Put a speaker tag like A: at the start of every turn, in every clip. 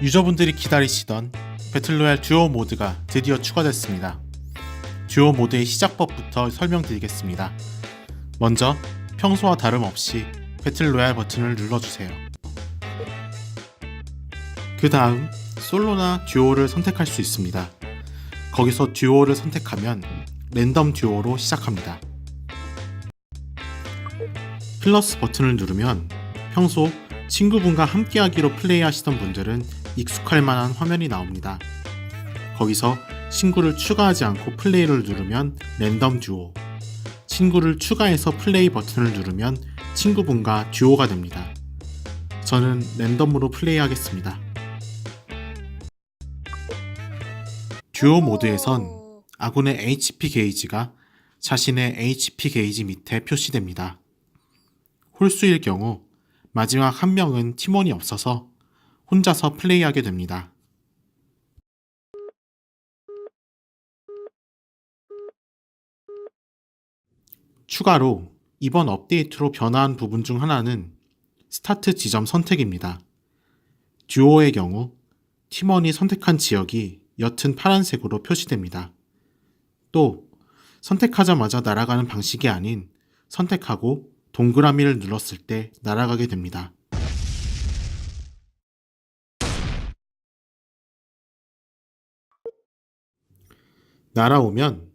A: 유저분들이 기다리시던 배틀로얄 듀오 모드가 드디어 추가됐습니다. 듀오 모드의 시작법부터 설명드리겠습니다. 먼저 평소와 다름없이 배틀로얄 버튼을 눌러주세요. 그 다음 솔로나 듀오를 선택할 수 있습니다. 거기서 듀오를 선택하면 랜덤 듀오로 시작합니다. 플러스 버튼을 누르면 평소 친구분과 함께하기로 플레이하시던 분들은 익숙할 만한 화면이 나옵니다. 거기서 친구를 추가하지 않고 플레이를 누르면 랜덤 듀오, 친구를 추가해서 플레이 버튼을 누르면 친구분과 듀오가 됩니다. 저는 랜덤으로 플레이하겠습니다. 듀오 모드에선 아군의 HP 게이지가 자신의 HP 게이지 밑에 표시됩니다. 홀수일 경우 마지막 한 명은 팀원이 없어서 혼자서 플레이하게 됩니다. 추가로 이번 업데이트로 변화한 부분 중 하나는 스타트 지점 선택입니다. 듀오의 경우 팀원이 선택한 지역이 옅은 파란색으로 표시됩니다. 또 선택하자마자 날아가는 방식이 아닌 선택하고 동그라미를 눌렀을 때 날아가게 됩니다. 날아오면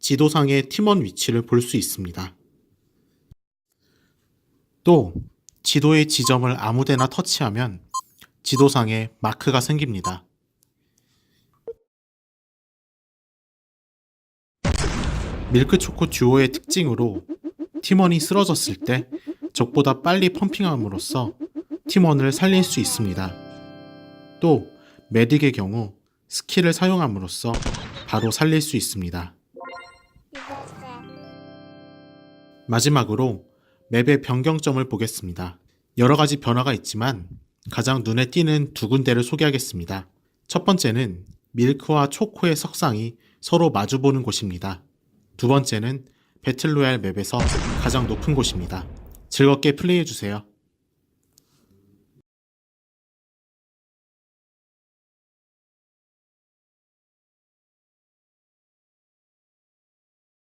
A: 지도상의 팀원 위치를 볼 수 있습니다. 또 지도의 지점을 아무데나 터치하면 지도상에 마크가 생깁니다. 밀크초코 듀오의 특징으로 팀원이 쓰러졌을 때 적보다 빨리 펌핑함으로써 팀원을 살릴 수 있습니다. 또 메딕의 경우 스킬을 사용함으로써 바로 살릴 수 있습니다. 마지막으로 맵의 변경점을 보겠습니다. 여러 가지 변화가 있지만 가장 눈에 띄는 두 군데를 소개하겠습니다. 첫 번째는 밀크와 초코의 석상이 서로 마주보는 곳입니다. 두 번째는 배틀로얄 맵에서 가장 높은 곳입니다. 즐겁게 플레이해주세요.